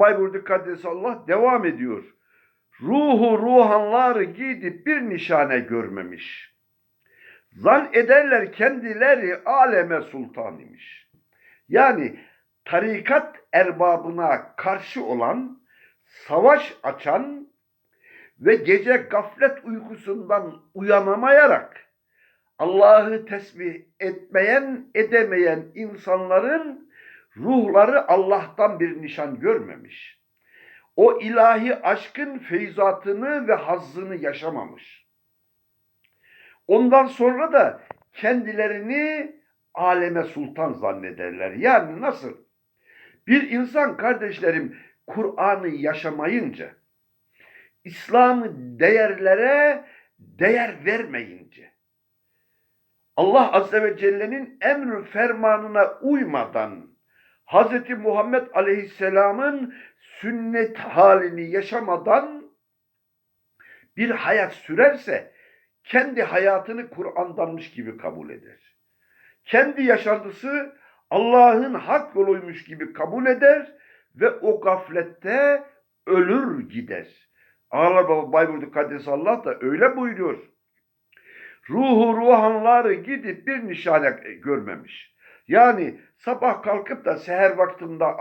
Bayburdu Allah devam ediyor. Ruhu ruhanlar gidip bir nişane görmemiş. Zan ederler kendileri aleme sultan imiş. Yani tarikat erbabına karşı olan, savaş açan ve gece gaflet uykusundan uyanamayarak Allah'ı tesbih etmeyen, edemeyen insanların ruhları Allah'tan bir nişan görmemiş. O ilahi aşkın feyzatını ve hazzını yaşamamış. Ondan sonra da kendilerini aleme sultan zannederler. Yani nasıl? Bir insan kardeşlerim Kur'an'ı yaşamayınca, İslam'ı değerlere değer vermeyince, Allah Azze ve Celle'nin emr fermanına uymadan, Hz. Muhammed Aleyhisselam'ın sünnet halini yaşamadan bir hayat sürerse, kendi hayatını Kur'an'danmış gibi kabul eder. Kendi yaşantısı Allah'ın hak yoluymuş gibi kabul eder ve o gaflette ölür gider. Ağlar Baba Bayburdu Kaddes Allah da öyle buyuruyor. Ruhu ruhanları gidip bir nişane görmemiş. Yani sabah kalkıp da seher vaktinde Allah